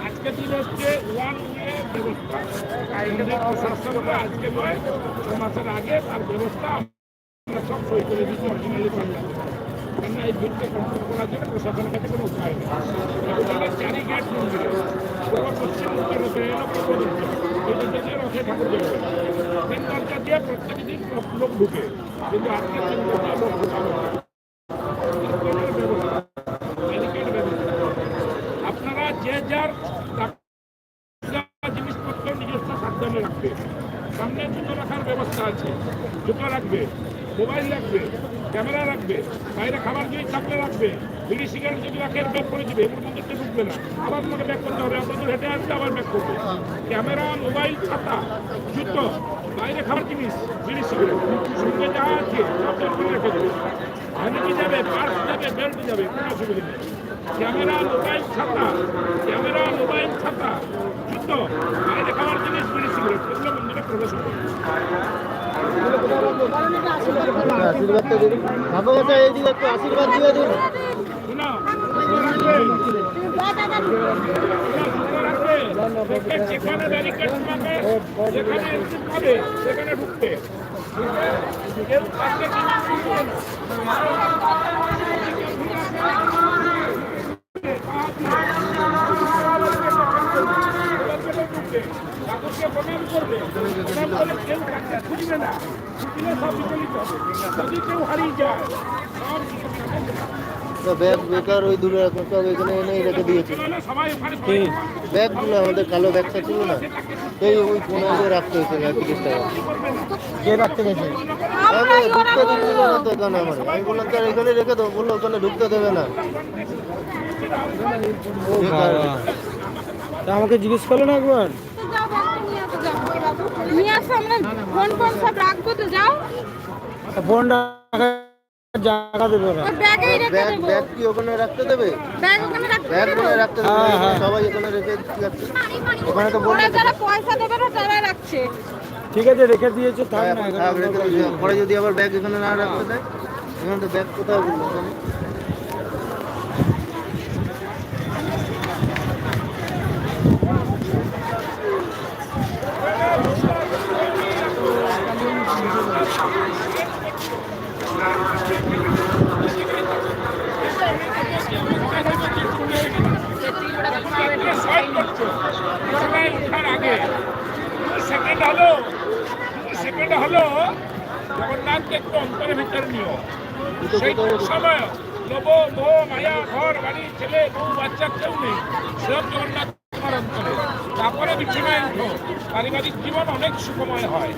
আজকে দিন হচ্ছে ওয়ান ওয়ে ব্যবস্থা আজকে নয় ছ মাসের আগে তার ব্যবস্থা সই করে দিচ্ছি অরিজিনালি পাল্লা কেন এই ভিড়কে কন্ট্রোল করার জন্য প্রশাসনের কাছে কোনো উপায় চারি গেট মন্দিরে প্রত্যেক দিন ঢুকে। কিন্তু আজকে আপনারা যে যার জিনিসপত্র নিজস্ব সাবধানে রাখবে। সামনে জুতো রাখার ব্যবস্থা আছে। জুতো রাখবে। মোবাইল রাখবে, ক্যামেরা রাখবে, বাইরে খাবার জিনিস থাকলে রাখবে, বিড়ি, সিগারেট যদি রাখেন ব্যাগ করে দিবে এগুলো মধ্যে ঢুকবে না। আবার তোমাকে ব্যাগ করতে হবে আপনাদের হেঁটে আসবে, আবার ব্যাগ করবে। ক্যামেরা, মোবাইল, খাতা, জুতো, বাইরে খাবার জিনিস, বিড়ি, সিগারেট, সঙ্গে যা আছে, সব করে রেখে দেবে। কি যাবে পার্স যাবে, বেল্ট যাবে, কোনো অসুবিধা নেই। ক্যামেরা, মোবাইল ছাতা ক্যামেরা, মোবাইল ছাতা যুদ্ধ বাইরে খাবার জিনিস, বিড়ি, সিগারেট, এগুলো মন্দিরে প্রবেশ করবে। আশীর্বাদটা দিন বাবা আশীর্বাদ দিয়ে ঠাকুরকে প্রণাম করবে প্রণাম করে কেউ কাছে খুঁজবে না। খুঁজলে সব বিচলিত। হবে যদি কেউ হারিয়ে যায় ব্যাগ বেকার ওই দূরে রাখুন সব এখানে এনে রেখে দিয়েছে। সবাই ব্যাগগুলো আমাদের কালো ব্যাগটা ছিল না। সেই ওই রাখতে হয়েছে ব্যাগ তিরিশ টাকা। কে রাখতে গেছে? আমি ঢুকতে দিচ্ছিল না তো এখানে আমার? আমি বললাম স্যার এখানে রেখে দাও। বলল ওখানে ঢুকতে দেবে না। আমাকে জিজ্ঞেস করল না একবার যাও ব্যাগটা নিয়ে আসো যাও নিয়ে আসো আমরা ফোন ফোন সব রাখব তো যাও। ফোন রাখার জায়গা দেবে ওরা। ব্যাগেই রেখে দেবো। ব্যাগ কি ওখানে রাখতে দেবে? ব্যাগ ওখানে রাখতে ব্যাগ ওখানে রাখতে দেবে হ্যাঁ, হ্যাঁ। সবাই এখানে রেখে ওখানে তো বললে যারা পয়সা দেবে না তারা রাখছে। ঠিক আছে রেখে দিয়েছে থাক না দিও। পরে যদি আবার ব্যাগ এখানে না রাখতে দেয় এখানে তো ব্যাগ কোথাও বলল ওখানে? শর্ট করছ সবাই ওঠার আগে সেকেন্ড হলো সেকেন্ড হলো জগন্নাথকে একটু অন্তরের সেই সময় মোহ, মায়া, ঘর, বাড়ি, ছেলে, বউ, বাচ্চা কেউ নেই। সব জগন্নাথ তোমার অন্তরে তারপরে বিছানায় উঠো। পারিবারিক জীবন অনেক সুখময় হয়।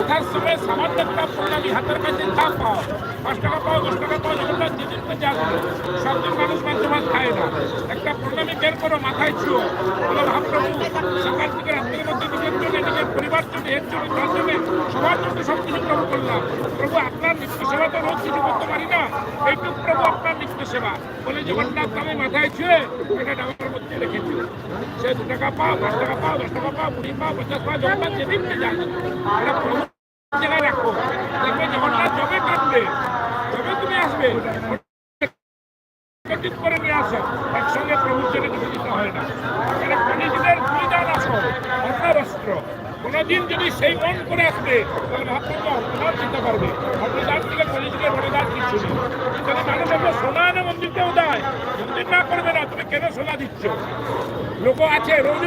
ওঠার সময় সামান্য একটা প্রণালী হাতের কাছে যা পাও। পাঁচ টাকা পাও, দশ টাকা পাও, জগন্নাথ যেদিন যা করো সবদিন মানুষ মাছ ভাত খায় না। একটা প্রণামী বের করো, মাথায় ছুঁয়ো। বলো, মহাপ্রভু, সকাল থেকে রাত্রির মধ্যে নিজের জন্য পরিবার জন্য এর জন্য তার জন্য সবার জন্য সব কিছু প্রভু করলাম। প্রভু, আপনার নিত্য সেবা তো রোজ কিছু করতে পারি না। এইটুকু প্রভু আপনার নিত্য সেবা। বলে জগন্নাথ আমি মাথায় ছুঁয়ে এটা ডাঙর মধ্যে রেখেছি সে দু টাকা পাও পাঁচ টাকা পাও, দশ টাকা পাও, কুড়ি পাও, পঞ্চাশ পাও জগন্নাথ যেদিন যায় এটা প্রভু জায়গায় রাখো। দেখবে জগন্নাথ যবে কাটবে তবে তুমি আসবে। একত্রিত করে নিয়ে আসো। একসঙ্গে প্রভুর জন্য কিছু দিতে হয় না। এখানে কলিযুগের বলিদান আসো অন্নবস্ত্র। কোনোদিন যদি সেই মন করে আসবে, তাহলে মহাপ্রভু অন্নদান দিতে পারবে অন্নদান থেকে কলিযুগের বলিদান কিছু নেই। যদি মানুষ আমরা সোনা এনে মন্দিরকেও দেয়, মন্দির না করবে না, তুমি কেন সোনা দিচ্ছ? লোক আছে রোজ